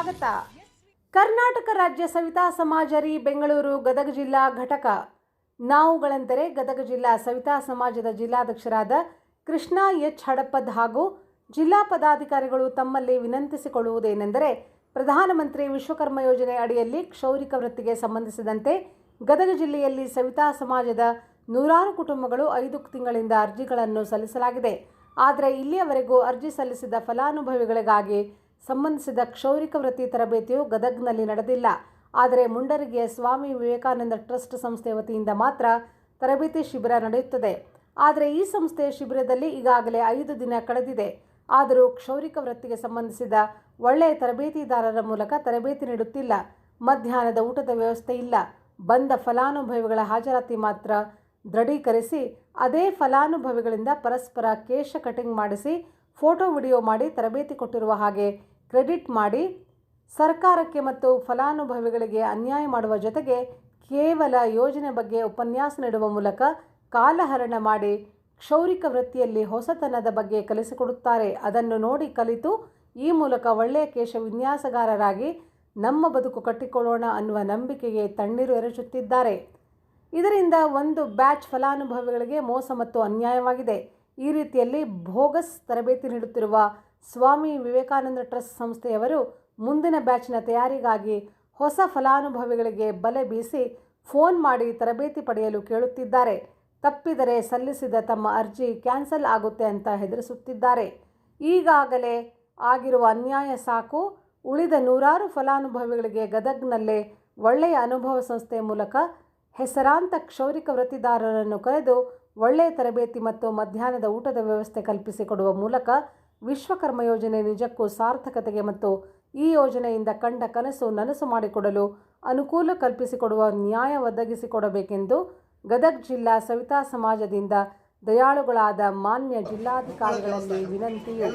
ಸ್ವಾಗತ. ಕರ್ನಾಟಕ ರಾಜ್ಯ ಸವಿತಾ ಸಮಾಜರಿ, ಬೆಂಗಳೂರು, ಗದಗ ಜಿಲ್ಲಾ ಘಟಕ. ನಾವುಗಳೆಂದರೆ ಗದಗ ಜಿಲ್ಲಾ ಸವಿತಾ ಸಮಾಜದ ಜಿಲ್ಲಾಧ್ಯಕ್ಷರಾದ ಕೃಷ್ಣ ಎಚ್ ಹಡಪದ್ ಹಾಗೂ ಜಿಲ್ಲಾ ಪದಾಧಿಕಾರಿಗಳು ತಮ್ಮಲ್ಲಿ ವಿನಂತಿಸಿಕೊಳ್ಳುವುದೇನೆಂದರೆ ಪ್ರಧಾನಮಂತ್ರಿ ವಿಶ್ವಕರ್ಮ ಯೋಜನೆ ಅಡಿಯಲ್ಲಿ ಕ್ಷೌರಿಕ ವೃತ್ತಿಗೆ ಸಂಬಂಧಿಸಿದಂತೆ ಗದಗ ಜಿಲ್ಲೆಯಲ್ಲಿ ಸವಿತಾ ಸಮಾಜದ ನೂರಾರು ಕುಟುಂಬಗಳು ಐದು ತಿಂಗಳಿಂದ ಅರ್ಜಿಗಳನ್ನು ಸಲ್ಲಿಸಲಾಗಿದೆ. ಆದರೆ ಇಲ್ಲಿಯವರೆಗೂ ಅರ್ಜಿ ಸಲ್ಲಿಸಿದ ಫಲಾನುಭವಿಗಳಿಗಾಗಿ ಸಂಬಂಧಿಸಿದ ಕ್ಷೌರಿಕ ವೃತ್ತಿ ತರಬೇತಿಯು ಗದಗ್ನಲ್ಲಿ ನಡೆದಿಲ್ಲ. ಆದರೆ ಮುಂಡರಿಗೆ ಸ್ವಾಮಿ ವಿವೇಕಾನಂದ ಟ್ರಸ್ಟ್ ಸಂಸ್ಥೆ ವತಿಯಿಂದ ಮಾತ್ರ ತರಬೇತಿ ಶಿಬಿರ ನಡೆಯುತ್ತದೆ. ಆದರೆ ಈ ಸಂಸ್ಥೆಯ ಶಿಬಿರದಲ್ಲಿ ಈಗಾಗಲೇ ಐದು ದಿನ ಕಳೆದಿದೆ. ಆದರೂ ಕ್ಷೌರಿಕ ವೃತ್ತಿಗೆ ಸಂಬಂಧಿಸಿದ ಒಳ್ಳೆಯ ತರಬೇತಿದಾರರ ಮೂಲಕ ತರಬೇತಿ ನೀಡುತ್ತಿಲ್ಲ. ಮಧ್ಯಾಹ್ನದ ಊಟದ ವ್ಯವಸ್ಥೆ ಇಲ್ಲ. ಬಂದ ಫಲಾನುಭವಿಗಳ ಹಾಜರಾತಿ ಮಾತ್ರ ದೃಢೀಕರಿಸಿ, ಅದೇ ಫಲಾನುಭವಿಗಳಿಂದ ಪರಸ್ಪರ ಕೇಶ ಕಟಿಂಗ್ ಮಾಡಿಸಿ, ಫೋಟೋ ವಿಡಿಯೋ ಮಾಡಿ ತರಬೇತಿ ಕೊಟ್ಟಿರುವ ಹಾಗೆ ಕ್ರೆಡಿಟ್ ಮಾಡಿ ಸರ್ಕಾರಕ್ಕೆ ಮತ್ತು ಫಲಾನುಭವಿಗಳಿಗೆ ಅನ್ಯಾಯ ಮಾಡುವ ಜೊತೆಗೆ ಕೇವಲ ಯೋಜನೆ ಬಗ್ಗೆ ಉಪನ್ಯಾಸ ನೀಡುವ ಮೂಲಕ ಕಾಲಹರಣ ಮಾಡಿ ಕ್ಷೌರಿಕ ವೃತ್ತಿಯಲ್ಲಿ ಹೊಸತನದ ಬಗ್ಗೆ ಕಲಿಸಿಕೊಡುತ್ತಾರೆ. ಅದನ್ನು ನೋಡಿ ಕಲಿತು ಈ ಮೂಲಕ ಒಳ್ಳೆಯ ಕೇಶ ವಿನ್ಯಾಸಗಾರರಾಗಿ ನಮ್ಮ ಬದುಕು ಕಟ್ಟಿಕೊಳ್ಳೋಣ ಅನ್ನುವ ನಂಬಿಕೆಗೆ ತಣ್ಣೀರು ಎರಚುತ್ತಿದ್ದಾರೆ. ಇದರಿಂದ ಒಂದು ಬ್ಯಾಚ್ ಫಲಾನುಭವಿಗಳಿಗೆ ಮೋಸ ಮತ್ತು ಅನ್ಯಾಯವಾಗಿದೆ. ಈ ರೀತಿಯಲ್ಲಿ ಭೋಗಸ್ ತರಬೇತಿ ನೀಡುತ್ತಿರುವ ಸ್ವಾಮಿ ವಿವೇಕಾನಂದ ಟ್ರಸ್ಟ್ ಸಂಸ್ಥೆಯವರು ಮುಂದಿನ ಬ್ಯಾಚ್ನ ತಯಾರಿಗಾಗಿ ಹೊಸ ಫಲಾನುಭವಿಗಳಿಗೆ ಬಲೆ ಬೀಸಿ ಫೋನ್ ಮಾಡಿ ತರಬೇತಿ ಪಡೆಯಲು ಕೇಳುತ್ತಿದ್ದಾರೆ. ತಪ್ಪಿದರೆ ಸಲ್ಲಿಸಿದ ತಮ್ಮ ಅರ್ಜಿ ಕ್ಯಾನ್ಸಲ್ ಆಗುತ್ತೆ ಅಂತ ಹೆದರಿಸುತ್ತಿದ್ದಾರೆ. ಈಗಾಗಲೇ ಆಗಿರುವ ಅನ್ಯಾಯ ಸಾಕು, ಉಳಿದ ನೂರಾರು ಫಲಾನುಭವಿಗಳಿಗೆ ಗದಗ್ನಲ್ಲೇ ಒಳ್ಳೆಯ ಅನುಭವ ಸಂಸ್ಥೆ ಮೂಲಕ ಹೆಸರಾಂತ ಕ್ಷೌರಿಕ ವೃತ್ತಿದಾರರನ್ನು ಕರೆದು ಒಳ್ಳೆಯ ತರಬೇತಿ ಮತ್ತು ಮಧ್ಯಾಹ್ನದ ಊಟದ ವ್ಯವಸ್ಥೆ ಕಲ್ಪಿಸಿಕೊಡುವ ಮೂಲಕ ವಿಶ್ವಕರ್ಮ ಯೋಜನೆ ನಿಜಕ್ಕೂ ಸಾರ್ಥಕತೆಗೆ ಮತ್ತು ಈ ಯೋಜನೆಯಿಂದ ಕಂಡ ಕನಸು ನನಸು ಮಾಡಿಕೊಡಲು ಅನುಕೂಲ ಕಲ್ಪಿಸಿಕೊಡುವ ನ್ಯಾಯ ಒದಗಿಸಿಕೊಡಬೇಕೆಂದು ಗದಗ್ ಜಿಲ್ಲಾ ಸವಿತಾ ಸಮಾಜದಿಂದ ದಯಾಳುಗಳಾದ ಮಾನ್ಯ ಜಿಲ್ಲಾಧಿಕಾರಿಗಳಲ್ಲಿ ವಿನಂತಿಯು.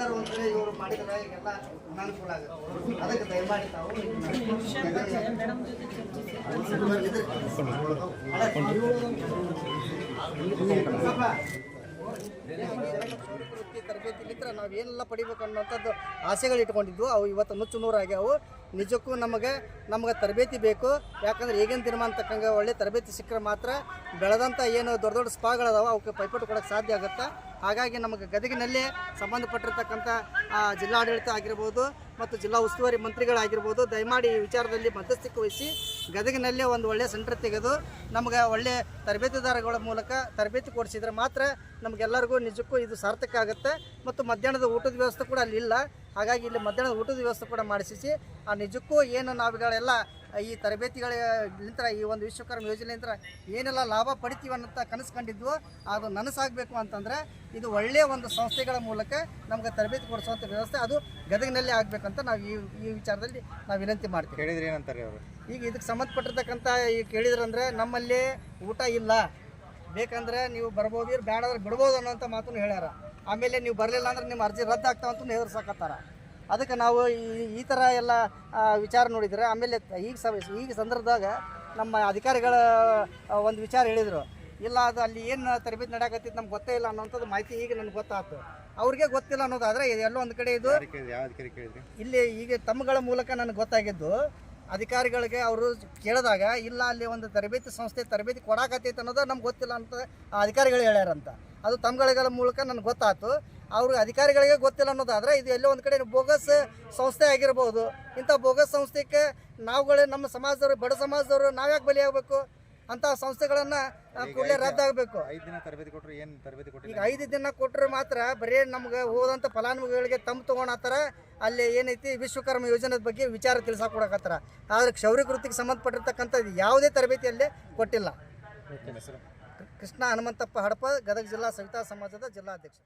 ವೃತ್ತಿ ತರಬೇತಿಲಿತ್ರ ನಾವು ಏನೆಲ್ಲ ಪಡಿಬೇಕು ಅನ್ನೋಂಥದ್ದು ಆಸೆಗಳು ಇಟ್ಕೊಂಡಿದ್ವು ಅವು ಇವತ್ತು ನುಚ್ಚು ನೂರಾಗ್ಯಾವು. ನಿಜಕ್ಕೂ ನಮಗೆ ನಮಗೆ ತರಬೇತಿ ಬೇಕು. ಯಾಕಂದ್ರೆ ಈಗಿನ ದಿನಮಾನ ತಕ್ಕಂಗೆ ಒಳ್ಳೆ ತರಬೇತಿ ಸಿಕ್ಕರೆ ಮಾತ್ರ ಬೆಳೆದಂಥ ಏನು ದೊಡ್ಡ ದೊಡ್ಡ ಸ್ಪಾಗಳದಾವೆ ಅವಕ್ಕೆ ಪೈಪೋಟಿ ಕೊಡೋಕ್ಕೆ ಸಾಧ್ಯ ಆಗುತ್ತೆ. ಹಾಗಾಗಿ ನಮಗೆ ಗದಗಿನಲ್ಲಿ ಸಂಬಂಧಪಟ್ಟಿರ್ತಕ್ಕಂಥ ಜಿಲ್ಲಾಡಳಿತ ಆಗಿರ್ಬೋದು, ಮತ್ತು ಜಿಲ್ಲಾ ಉಸ್ತುವಾರಿ ಮಂತ್ರಿಗಳಾಗಿರ್ಬೋದು, ದಯಮಾಡಿ ಈ ವಿಚಾರದಲ್ಲಿ ಮಧ್ಯಸ್ಥಿಕೆ ವಹಿಸಿ. ಗದಗಿನಲ್ಲೇ ಒಂದು ಒಳ್ಳೆಯ ಸೆಂಟರ್ ತೆಗೆದು ನಮಗೆ ಒಳ್ಳೆಯ ತರಬೇತಿದಾರಗಳ ಮೂಲಕ ತರಬೇತಿ ಕೊಡಿಸಿದ್ರೆ ಮಾತ್ರ ನಮಗೆಲ್ಲರಿಗೂ ನಿಜಕ್ಕೂ ಇದು ಸಾರ್ಥಕ ಆಗುತ್ತೆ. ಮತ್ತು ಮಧ್ಯಾಹ್ನದ ಊಟದ ವ್ಯವಸ್ಥೆ ಕೂಡ ಅಲ್ಲಿ ಇಲ್ಲ. ಹಾಗಾಗಿ ಇಲ್ಲಿ ಮಧ್ಯಾಹ್ನದ ಊಟದ ವ್ಯವಸ್ಥೆ ಕೂಡ ಮಾಡಿಸಿ ಆ ನಿಜಕ್ಕೂ ಏನು ನಾವುಗಳೆಲ್ಲ ಈ ತರಬೇತಿಗಳಿಂದ ಈ ಒಂದು ವಿಶ್ವಕರ್ಮ ಯೋಜನೆಯಿಂದ ಏನೆಲ್ಲ ಲಾಭ ಪಡಿತೀವಿ ಅನ್ನೋಂಥ ಕನಸು ಕಂಡಿದ್ವು, ಅದು ನನಸಾಗಬೇಕು ಅಂತಂದರೆ ಇದು ಒಳ್ಳೆಯ ಒಂದು ಸಂಸ್ಥೆಗಳ ಮೂಲಕ ನಮಗೆ ತರಬೇತಿ ಕೊಡಿಸುವಂಥ ವ್ಯವಸ್ಥೆ ಅದು ಗದಗಿನಲ್ಲೇ ಆಗಬೇಕಂತ ನಾವು ಈ ಈ ವಿಚಾರದಲ್ಲಿ ನಾವು ವಿನಂತಿ ಮಾಡ್ತೀವಿ. ಹೇಳಿದ್ರೆ ಏನಂತಾರೆ ಅವರು? ಈಗ ಇದಕ್ಕೆ ಸಂಬಂಧಪಟ್ಟಿರ್ತಕ್ಕಂಥ ಈಗ ಕೇಳಿದ್ರಂದ್ರೆ ನಮ್ಮಲ್ಲಿ ಊಟ ಇಲ್ಲ. ಬೇಕಂದ್ರೆ ನೀವು ಬರ್ಬೋದು ಇರ್ ಬೇಡಾದ್ರೆ ಬಿಡ್ಬೋದು ಅನ್ನೋಂಥ ಮಾತನ್ನು ಹೇಳ್ಯಾರ. ಆಮೇಲೆ ನೀವು ಬರಲಿಲ್ಲ ಅಂದ್ರೆ ನಿಮ್ಮ ಅರ್ಜಿ ರದ್ದು ಆಗ್ತಾವ ಅಂತ ಹೆದರ್ಸಾಕತ್ತಾರ. ಅದಕ್ಕೆ ನಾವು ಈ ಈ ಥರ ಎಲ್ಲ ವಿಚಾರ ನೋಡಿದ್ರೆ ಆಮೇಲೆ ಈಗ ಸ ಈಗ ಸಂದರ್ಭದಾಗ ನಮ್ಮ ಅಧಿಕಾರಿಗಳ ಒಂದು ವಿಚಾರ ಹೇಳಿದರು. ಇಲ್ಲ ಅದು ಅಲ್ಲಿ ಏನು ತರಬೇತಿ ನಡೆಯಕತ್ತಿತ್ತು ನಮ್ಗೆ ಗೊತ್ತೇ ಇಲ್ಲ ಅನ್ನೋಂಥದ್ದು ಮಾಹಿತಿ ಈಗ ನನಗೆ ಗೊತ್ತಾಯ್ತು ಅವ್ರಿಗೆ ಗೊತ್ತಿಲ್ಲ ಅನ್ನೋದಾದ್ರೆ ಎಲ್ಲೋ ಒಂದು ಕಡೆ ಇದು ಇಲ್ಲಿ ಈಗ ತಮ್ಮಗಳ ಮೂಲಕ ನನಗೆ ಗೊತ್ತಾಗಿದ್ದು ಅಧಿಕಾರಿಗಳಿಗೆ ಅವರು ಕೇಳಿದಾಗ, ಇಲ್ಲ, ಅಲ್ಲಿ ಒಂದು ತರಬೇತಿ ಸಂಸ್ಥೆ ತರಬೇತಿ ಕೊಡಾಕತ್ತೈತೆ ಅನ್ನೋದು ನಮ್ಗೆ ಗೊತ್ತಿಲ್ಲ ಅಂತ ಅಧಿಕಾರಿಗಳು ಹೇಳ್ಯಾರಂತ. ಅದು ತಮ್ಮಗಳ ಮೂಲಕ ನನಗೆ ಗೊತ್ತಾಯ್ತು ಅವರು ಅಧಿಕಾರಿಗಳಿಗೆ ಗೊತ್ತಿಲ್ಲ ಅನ್ನೋದಾದರೆ ಇದು ಎಲ್ಲೋ ಒಂದು ಕಡೆ ಬೋಗಸ್ ಸಂಸ್ಥೆ ಆಗಿರ್ಬೋದು. ಇಂಥ ಬೋಗಸ್ ಸಂಸ್ಥೆಗೆ ನಾವುಗಳೇ ನಮ್ಮ ಸಮಾಜದವರು, ಬಡ ಸಮಾಜದವರು, ನಾವ್ಯಾಕೆ ಬಲಿಯಾಗಬೇಕು? ಅಂಥ ಸಂಸ್ಥೆಗಳನ್ನ ಕೂಡಲೇ ರದ್ದಾಗಬೇಕು. ಐದು ದಿನ ತರಬೇತಿ ಕೊಟ್ಟರು ಏನು ತರಬೇತಿ ಈಗ ಕೊಟ್ಟಿಲ್ಲ ಐದು ದಿನ ಕೊಟ್ಟರೆ ಮಾತ್ರ ಬರೀ ನಮ್ಗೆ ಹೋದಂಥ ಫಲಾನುಭವಿಗಳಿಗೆ ತಮ್ಮ ತೊಗೊಳತ್ತಾರ ಅಲ್ಲಿ ಏನೈತಿ ವಿಶ್ವಕರ್ಮ ಯೋಜನೆ ಬಗ್ಗೆ ವಿಚಾರ ತಿಳಿಸಾಕೊಡಕತ್ತಾರ. ಆದ್ರೆ ಕ್ಷೌರಿ ಕೃತಿಗೆ ಸಂಬಂಧಪಟ್ಟಿರ್ತಕ್ಕಂಥದ್ದು ಯಾವುದೇ ತರಬೇತಿಯಲ್ಲಿ ಕೊಟ್ಟಿಲ್ಲ. ಹೆಸರು? ಕೃಷ್ಣ ಹನುಮಂತಪ್ಪ ಹಡಪ ಗದಗ ಜಿಲ್ಲಾ ಸವಿತಾ ಸಮಾಜದ ಜಿಲ್ಲಾಧ್ಯಕ್ಷ